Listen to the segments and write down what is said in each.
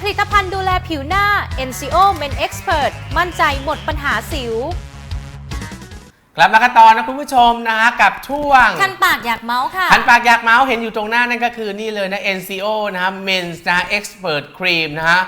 ผลิตภัณฑ์ดูแลผิวหน้า NCO Men Expert มั่นใจหมดปัญหาสิว กลับมากันต่อนะคุณผู้ชมนะฮะกับช่วง คันปากอยากเมาส์ค่ะ คันปากอยากเมาส์เห็นอยู่ตรงหน้านั่นก็คือนี่เลยนะ NCO นะฮะ Men's นะฮะ Expert Cream นะฮะ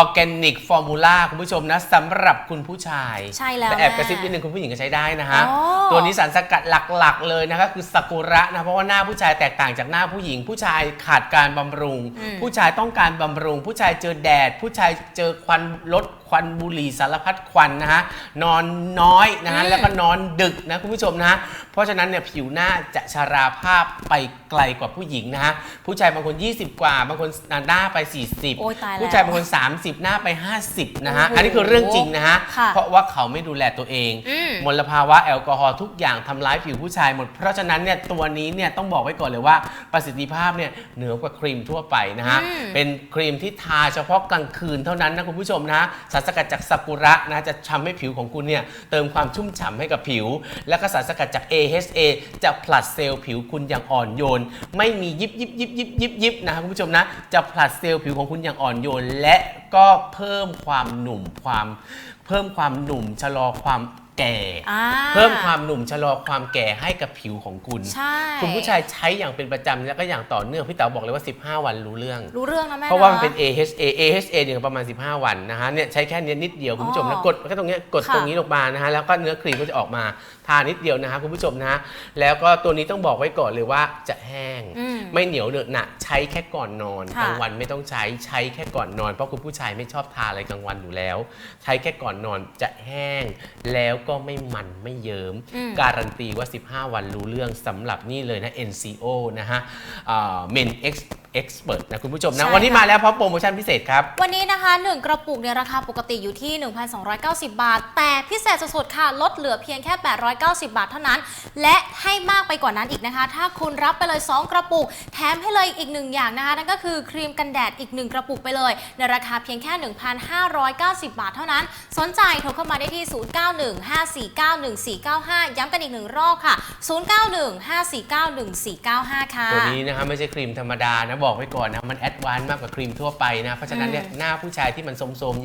Organic Formula คุณผู้ชมนะสำหรับคุณผู้ชายใช่แล้วแต่แอบแม่กระซิบนิดนึงคุณผู้หญิงก็ใช้ได้นะฮะ อ๋อ ตัวนี้สารสกัดหลักๆ เลยนะก็คือซากุระนะเพราะว่าหน้าผู้ชายแตกต่างจากหน้าผู้หญิง ผู้ชายขาดการบำรุง อืม ผู้ชายต้องการบำรุง ผู้ชายเจอแดด ผู้ชายเจอควันลดควันบุหรี่สารพัดควันนะฮะนอนน้อยนะฮะอืมแล้วก็นอนดึกนะคุณผู้ชมนะฮะเพ ราะฉะนั้นเนี่ยผิวหน้าจะชราภาพไปไกลกว่าผู้หญิงนะฮะผู้ชายบางคน 20 กว่า บางคนหน้าไป 40 โอ้ยตายแล้วผู้ชายบางคน 30 หน้าไป 50 นะฮะ โอ้โหอันนี้คือเรื่องจริงนะฮะ ค่ะเพราะว่าเขาไม่ดูแลตัวเอง อืม มลภาวะแอลกอฮอล์ทุกอย่างทำร้ายผิวผู้ชายหมด เพราะฉะนั้นเนี่ยตัวนี้เนี่ยต้องบอกไว้ก่อนเลยว่าประสิทธิภาพเนี่ยเหนือกว่าครีมทั่วไปนะฮะ อืม เป็นครีมที่ทาเฉพาะกลางคืนเท่านั้นนะคุณผู้ชมนะสารสกัดจากซากุระนะจะทำให้ผิวของคุณเนี่ยเติมความชุ่มฉ่ำให้กับผิว แล้วก็สารสกัดจาก AHA จะผลัดเซลล์ผิวคุณอย่างอ่อนโยน ไม่มียิบยิบยิบยิบยิบยิบนะครับคุณผู้ชมนะ จะผลัดเซลล์ผิวของคุณอย่างอ่อนโยน และก็เพิ่มความหนุ่มความ เพิ่มความหนุ่มชะลอความแก่ อ่าเพิ่มความหนุ่มชะลอความแก่ให้กับผิวของคุณ ใช่คุณผู้ชายใช้อย่างเป็นประจำแล้วก็อย่างต่อเนื่องพี่เต๋อบอกเลยว่า 15 วันรู้เรื่อง รู้เรื่องนะแม่เพราะว่ามันเป็นอ AHA AHA เนี่ยประมาณ 15 วันนะฮะเนี่ยใช้แค่เนี้ยนิดเดียวคุณผู้ชมอ๋นะอกดแค่ตรงเนี้ยกดค่ะตรงนี้ลงมานะฮะแล้วก็เนื้อครีมก็จะออกมาทานิดเดียวนะฮะคุณผู้ชมนะฮะแล้วก็ตัวนี้ต้องบอกไว้ก่อนเลยว่าจะแห้ง อืมไม่เหนียวเหนอะหนะใช้แค่ก่อนนอนค่ะ กลางวันไม่ต้องใช้ใช้แค่ก่อนนอน เพราะคุณผู้ชายไม่ชอบทาอะไรกลางวันอยู่แล้ว ใช้แค่ก่อนนอนจะแห้งแล้วก็ไม่มันไม่เยิ้มอืมการันตีว่า 15 วันรู้เรื่องสำหรับนี่เลยนะ NCO นะฮะอ่า Men X Expert นะคุณผู้ชมนะ ใช่วันนี้ค่ะ มาแล้วพร้อมโปรโมชั่นพิเศษครับ วันนี้นะคะ 1 กระปุกเนี่ยราคาปกติอยู่ที่ 1,290 บาท แต่พิเศษสุดๆค่ะ ลดเหลือเพียงแค่ 890 บาทเท่านั้น และให้มากไปกว่านั้นอีกนะคะ ถ้าคุณรับไปเลย 2 กระปุก แถมให้เลยอีกหนึ่งอย่างนะคะ นั่นก็คือครีมกันแดดอีก 1 กระปุกไปเลย ในราคาเพียงแค่ 1,590 บาทเท่านั้น สนใจโทรเข้ามาได้ที่ 0915491495 ย้ำกันอีกหนึ่งรอบค่ะ 0915491495 ค่ะ ตัวนี้นะครับไม่ใช่ครีมธรรมดานะบอกไว้ก่อนนะมันแอดวานซ์มากกว่าครีมทั่วไปนะ เพราะฉะนั้นเนี่ยอืมหน้าผู้ชายที่มันโทรมๆ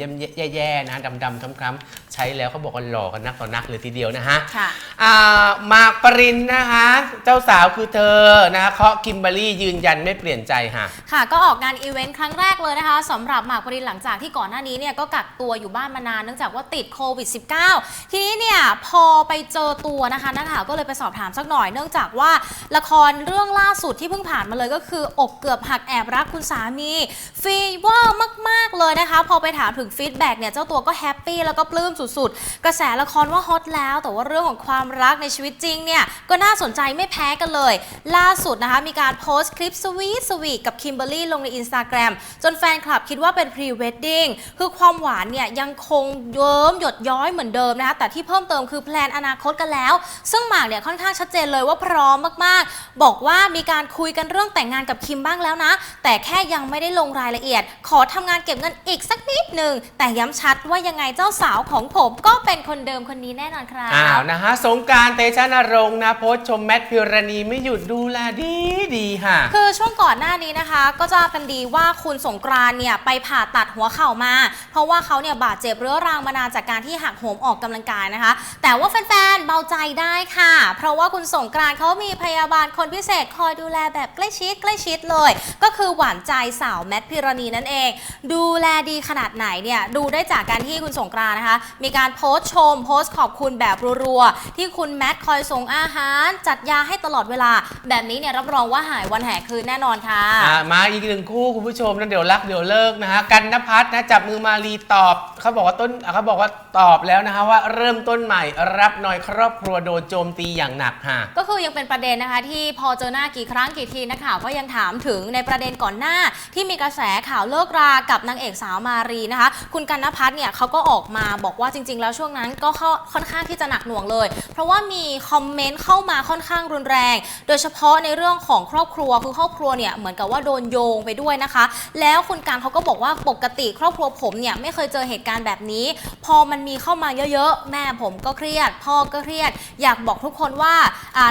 แย่ๆนะดำๆคล้ำๆใช้แล้วเขาบอกว่าหล่อกันนักต่อนักเลยทีเดียวนะฮะค่ะ อ่าหมากปรินนะคะ เจ้าสาวคือเธอนะคะเคาะคิมเบอรี่ยืนยันไม่เปลี่ยนใจค่ะ ค่ะก็ออกงานอีเวนต์ครั้งแรกเลยนะคะสำหรับหมากปรินหลังจากที่ก่อนหน้านี้เนี่ยก็กักตัวอยู่บ้านมานานเนื่องจากว่าติดโควิด -19 ทีนี้เนี่ยพอไปเจอตัวนะคะนักข่าวก็เลยไปสอบถามสักหน่อยเนื่องจากว่าละครเรื่องล่าสุดที่เพิ่งผ่านมาเลยก็คืออกเกือบหักแอบรักคุณสามีฟีเวอร์มาก ๆ เลยนะคะ พอไปถามถึงฟีดแบ็กเนี่ย เจ้าตัวก็แฮปปี้แล้วก็ปลื้มสุด ๆ กระแสละครว่าฮอตแล้ว แต่ว่าเรื่องของความรักในชีวิตจริงเนี่ย ก็น่าสนใจไม่แพ้กันเลย ล่าสุดนะคะ มีการโพสต์คลิปสวีทสวีทกับคิมเบอรรี่ลงในอินสตาแกรมจนแฟนคลับคิดว่าเป็นพรีเวดดิ้งคือความหวานเนี่ยยังคงเยิ้มหยดย้อยเหมือนเดิมนะคะแต่ที่เพิ่มเติมคือแพลนอนาคตกันแล้ว ซึ่งหมากเนี่ยค่อนข้างชัดเจนเลยว่าพร้อมมากๆ บอกว่ามีการคุยกันเรื่องแต่งงานกับคิมบ้างแล้วนะ แต่แค่ยังไม่ได้ลงรายละเอียด ขอทำงานเก็บเงินอีกสักนิดหนึ่งแต่ย้ำชัดว่ายังไงเจ้าสาวของผมก็เป็นคนเดิมคนนี้แน่นอนครับอ้าวนะฮะสงกรารเตชะนรงค์นะโพสต์ชมแมทพิวรณีไม่หยุดดูแลดีดีๆค่ะ คือช่วงก่อนหน้านี้นะคะ ก็จะกันดีว่าคุณสงกรานต์เนี่ยไปผ่าตัดหัวเข่ามา เพราะว่าเขาเนี่ยบาดเจ็บเรื้อรังมานานจากการที่หักโหมออกกำลังกายนะคะ แต่ว่าแฟนๆเบาใจได้ค่ะ เพราะว่าคุณสงกรานต์เขามีพยาบาลคนพิเศษคอยดูแลแบบใกล้ชิดใกล้ชิดเลยก็คือหวานใจสาวแมทพิรณีนั่นเอง ดูแลดีขนาดไหนเนี่ยดูได้จากการที่คุณสงกรานต์นะคะ มีการโพสต์ชม โพสต์ขอบคุณแบบรัวๆ ที่คุณแมทคอยส่งอาหาร จัดยาให้ตลอดเวลา แบบนี้เนี่ยรับรองว่าหายวันแห่คืนแน่นอนค่ะ อะมาอีกหนึ่งคู่คุณผู้ชมนะเดี๋ยวรักเดี๋ยวเลิกนะฮะกันนพัฒน์นะจับมือมารีตอบเขาบอกว่าต้นอะเขาบอกว่าตอบแล้วนะฮะว่าเริ่มต้นใหม่รับหน่อยครอบครัวโดนโจมตีอย่างหนักค่ะ ก็คือยังเป็นประเด็นนะคะ ที่พอเจอหน้ากี่ครั้งกี่ทีนักข่าวก็ยังถามถึงในประเด็นก่อนหน้า ที่มีกระแสข่าวเลิกรากับนางเอกสาวมารีนะคะ คุณกันนพัฒน์เนี่ยเขาก็ออกมาบอกว่าจริง ๆ แล้วช่วงนั้นก็ค่อนข้างที่จะหนักหน่วงเลย เพราะว่ามีคอมเมนต์เข้ามาค่อนข้างรุนแรง โดยเฉพาะในเรื่องของครอบครัวคือครอบครัวเนี่ยเหมือนกับว่าโดนโยงไปด้วยนะคะ แล้วคุณการเขาก็บอกว่าปกติครอบครัวผมเนี่ยไม่เคยเจอเหตุการณ์แบบนี้ พอมันมีเข้ามาเยอะๆ แม่ผมก็เครียด พ่อก็เครียด อยากบอกทุกคนว่า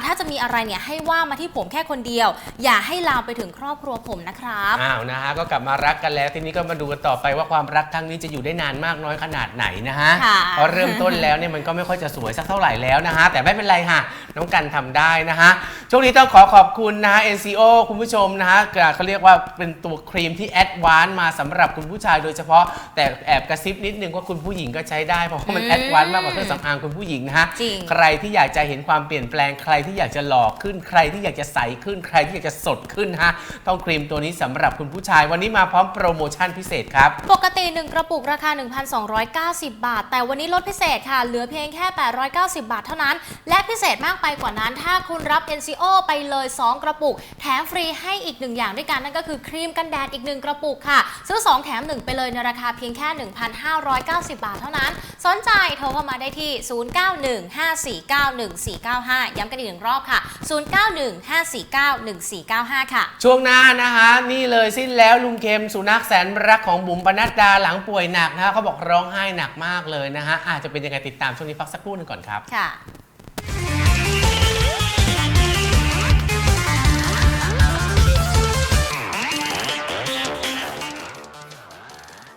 ถ้าจะมีอะไรเนี่ยให้ว่ามาที่ผมแค่คนเดียว อย่าให้ลามไปถึงครอบครัววผมนะครับ อ้าวนะฮะก็กลับมารักกันแล้วทีนี้ก็มาดูกันต่อไปว่าความรักครั้งนี้จะอยู่ได้นานมากน้อยขนาดไหนนะฮะค่ะ เพราะเริ่มต้นแล้วเนี่ยมันก็ไม่ค่อยจะสวยสักเท่าไหร่แล้วนะฮะแต่ไม่เป็นไรค่ะ น้องกันทำได้นะฮะ ช่วงนี้ต้องขอขอบคุณนะฮะ NCO คุณผู้ชมนะฮะเขาเรียกว่าเป็นตัวครีมที่แอดวานซ์มาสำหรับคุณผู้ชายโดยเฉพาะ แต่แอบกระซิบนิดนึงว่าคุณผู้หญิงก็ใช้ได้ เพราะว่ามันอืมแอดวานซ์มากกว่าเครื่องสำอางคุณผู้หญิงนะฮะ จริง ใครที่อยากจะเห็นความเปลี่ยนแปลงใครที่อยากจะหล่อขึ้นใครที่อยากจะใสขึ้นใครที่อยากจะสดขึ้นฮะต้องครีมตัวนี้สำหรับคุณผู้ชาย วันนี้มาพร้อมโปรโมชั่นพิเศษครับ ปกติ 1 กระปุกราคา 1,290 บาท แต่วันนี้ลดพิเศษค่ะ เหลือเพียงแค่ 890 บาทเท่านั้น และพิเศษมากไปกว่านั้น ถ้าคุณรับ NCO ไปเลย 2 กระปุก แถมฟรีให้อีก1อย่างด้วยกันนั่นก็คือครีมกันแดดอีก 1 กระปุกค่ะ ซื้อ 2 แถม 1 ไปเลยในราคาเพียงแค่ 1,590 บาทเท่านั้น สนใจโทรเข้ามาได้ที่ 0915491495 ย้ำกันอีกหนึ่งรอบค่ะ 0915491495 ค่ะ ช่วงหน้านะคะนี่เลยสิ้นแล้วลุงเค็มสุนัขแสนรักของบุ๋มปนัดดาหลังป่วยหนักนะคะเขาบอกร้องไห้หนักมากเลยนะฮะอาจจะเป็นยังไงติดตามช่วงนี้พักสักครู่หนึงก่อนครับค่ะ